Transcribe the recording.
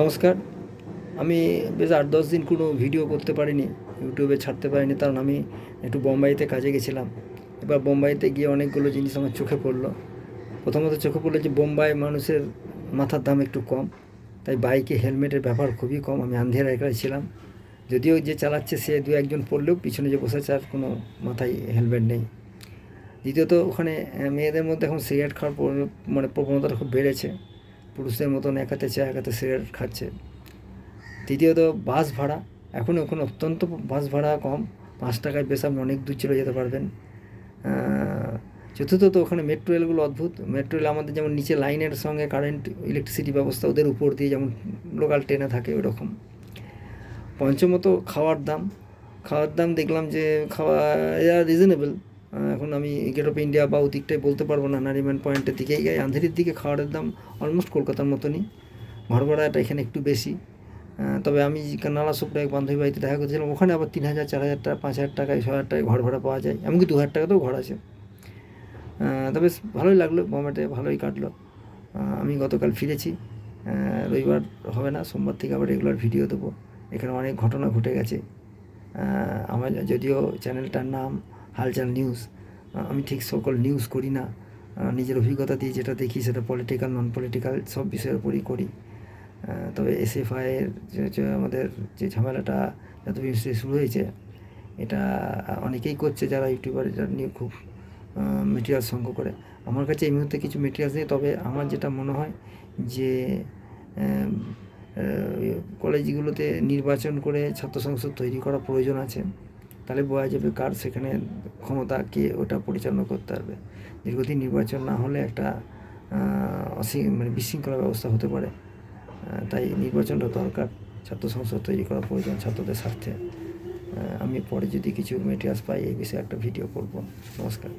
নমস্কার। আমি বেশ আট দশ দিন কোনো ভিডিও করতে পারিনি ইউটিউবে ছাড়তে পারিনি, কারণ আমি একটু বোম্বাইতে কাজে গেছিলাম। এবার বোম্বাইতে গিয়ে অনেকগুলো জিনিস আমার চোখে পড়ল। প্রথমত চোখে পড়ল যে বোম্বাই মানুষের মাথার দাম একটু কম, তাই বাইকে হেলমেটের ব্যবহার খুবই কম, আমি আন্ধের একাই ছিলাম। যদিও যে চালাচ্ছে সে দু একজন পড়লেও পিছনে যে বসেছে আর কোনো মাথায় হেলমেট নেই। দ্বিতীয়ত ওখানে মেয়েদের মধ্যে এখন সিগারেট খাওয়ার মানে প্রবণতাটা খুব বেড়েছে। পুরুষদের মতন এক হাতে চা এক হাতে সিগারেট খাচ্ছে। তৃতীয়ত বাস ভাড়া। এখন ওখানে অত্যন্ত বাস ভাড়া কম। পাঁচ টাকায় বেশ আপনি অনেক দূর চলে যেতে পারবেন। চতুর্থত, ওখানে মেট্রো রেলগুলো অদ্ভুত। মেট্রো রেল আমাদের যেমন নিচে লাইনের সঙ্গে কারেন্ট ইলেকট্রিসিটি ব্যবস্থা ওদের উপর দিয়ে যেমন লোকাল ট্রেনে থাকে, ওরকম। পঞ্চমত, খাওয়ার দাম। খাওয়ার দাম দেখলাম যে, খাওয়া রিজনেবল এখন আমি গেট অফ ইন্ডিয়া বা ওদিকটাই বলতে পারব না নারিম্যান পয়েন্টের দিকেই গাই আন্ধেরির দিকে খাওয়ারের দাম অলমোস্ট কলকাতার মতনই। ঘর ভাড়াটা এখানে একটু বেশি। তবে আমি নালা সুপ্রে এক বান্ধবী বাড়িতে দেখা করছিলাম। ওখানে আবার তিন হাজার, চার হাজার টাকা, পাঁচ হাজার টাকায় ছ হাজার টাকায় ঘর ভাড়া পাওয়া যায়। এমনকি দু হাজার টাকাতেও ঘর আছে। তবে ভালোই লাগল বোম্বেতে ভালোই কাটলো। আমি গতকাল ফিরেছি। রবিবার হবে না, সোমবার থেকে আবার রেগুলার ভিডিও দেবো। এখানে অনেক ঘটনা ঘটে গেছে। আমার যদিও চ্যানেলটার নাম হালচাল নিউজ আমি ঠিক সকল নিউজ করি না নিজের অভিজ্ঞতা দিয়ে যেটা দেখি সেটা পলিটিক্যাল নন পলিটিক্যাল সব বিষয়ের উপরই করি। তবে এসএফআইয়ের যে আমাদের যে ঝামেলাটা যত বিশেষ শুরু হয়েছে, এটা অনেকেই করছে যারা ইউটিউবার যারা নিয়ে খুব মেটেরিয়াল সংগ্রহ করে। আমার কাছে এই মুহূর্তে কিছু মেটেরিয়ালস নেই, তবে আমার যেটা মনে হয় যে কলেজগুলোতে নির্বাচন করে ছাত্র সংসদ তৈরি করা প্রয়োজন আছে। তাহলে বোঝা যাবে কার সেখানে ক্ষমতা কে ওটা পরিচালনা করতে পারবে। দীর্ঘদিন নির্বাচন না হলে একটা অসি মানে বিশৃঙ্খলা ব্যবস্থা হতে পারে। তাই নির্বাচনটা দরকার। ছাত্র সংসদ তৈরি করা প্রয়োজন ছাত্রদের স্বার্থে। আমি পরে যদি কিছু মেটেরিয়ালস পাই, এই বিষয়ে একটা ভিডিও করব। নমস্কার।